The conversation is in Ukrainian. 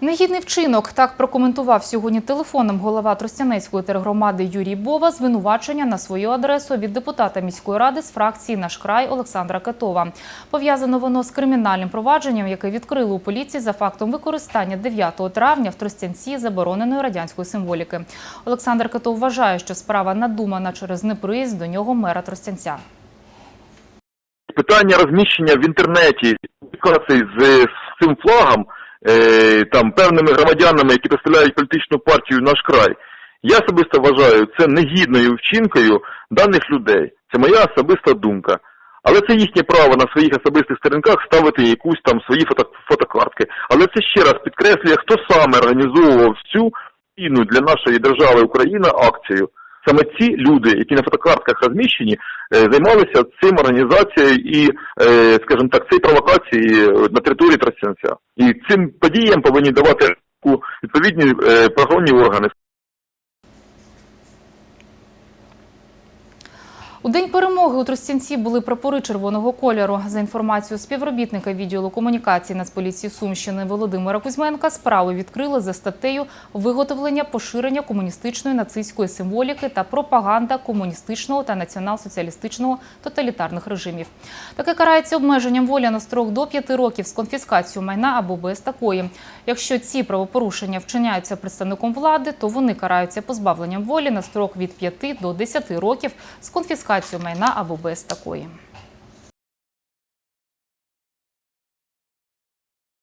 Негідний вчинок так прокоментував сьогодні телефоном голова Тростянецької тергромади Юрій Бова звинувачення на свою адресу від депутата міської ради з фракції Наш край Олександра Кетова. Пов'язано воно з кримінальним провадженням, яке відкрили у поліції за фактом використання 9 травня в Тростянці забороненої радянської символіки. Олександр Кетов вважає, що справа надумана через неприїзд до нього мера Тростянця. питання розміщення в інтернеті з, цим флагом там певними громадянами, які представляють політичну партію наш край. Я особисто вважаю це негідною вчинкою даних людей. Це моя особиста думка. Але це їхнє право на своїх особистих сторінках ставити якусь там свої фото, фотокартки. Але це ще раз підкреслює, хто саме організовував цю цінну для нашої держави Україна акцію. Саме ці люди, які на фотокартках розміщені, е, займалися цим організацією і, е, скажімо так, цією провокації на території Тростянця. І цим подіям повинні давати відповідні е, правоохоронні органи. У день перемоги у Тростянці були прапори червоного кольору. За інформацією співробітника відділу комунікації Нацполіції Сумщини Володимира Кузьменка, справу відкрили за статтею виготовлення поширення комуністичної нацистської символіки та пропаганда комуністичного та націонал-соціалістичного тоталітарних режимів. Таке карається обмеженням волі на строк до 5 років з конфіскацією майна або без такої. Якщо ці правопорушення вчиняються представником влади, то вони караються позбавленням волі на строк від 5 до 10 років з конфіскацією майна або без такої.